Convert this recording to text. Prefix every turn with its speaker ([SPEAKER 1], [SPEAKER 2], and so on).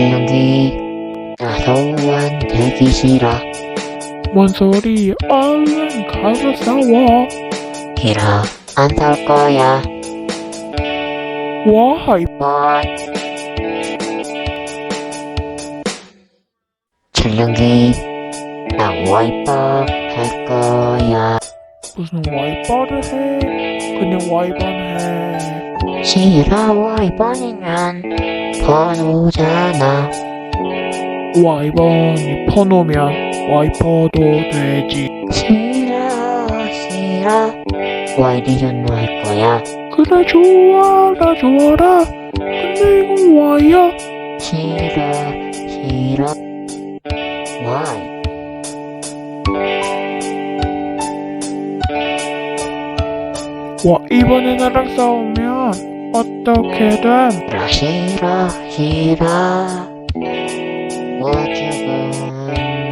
[SPEAKER 1] 칠룡기 나소원 되기 싫어
[SPEAKER 2] 뭔 소리? 얼른 가서 싸워.
[SPEAKER 1] 싫어 안 살 거야.
[SPEAKER 2] 와이.
[SPEAKER 1] 뭐? 칠룡기 나 와이퍼 할 거야.
[SPEAKER 2] 무슨 와이퍼를 해? 그냥 와이번 해
[SPEAKER 1] 싫어 와이퍼니면 번호잖아.
[SPEAKER 2] 와 이번이 퍼놓으면 와이퍼도 되지.
[SPEAKER 1] 싫어 싫어. 와 이리존 할 거야.
[SPEAKER 2] 그래 좋아라 좋아라. 근데 이건 와이야.
[SPEAKER 1] 싫어 싫어. 와이.
[SPEAKER 2] 와 이번에 나랑 싸우면 어떻게든
[SPEAKER 1] 싫어 싫어. 싫어 뭐 죽은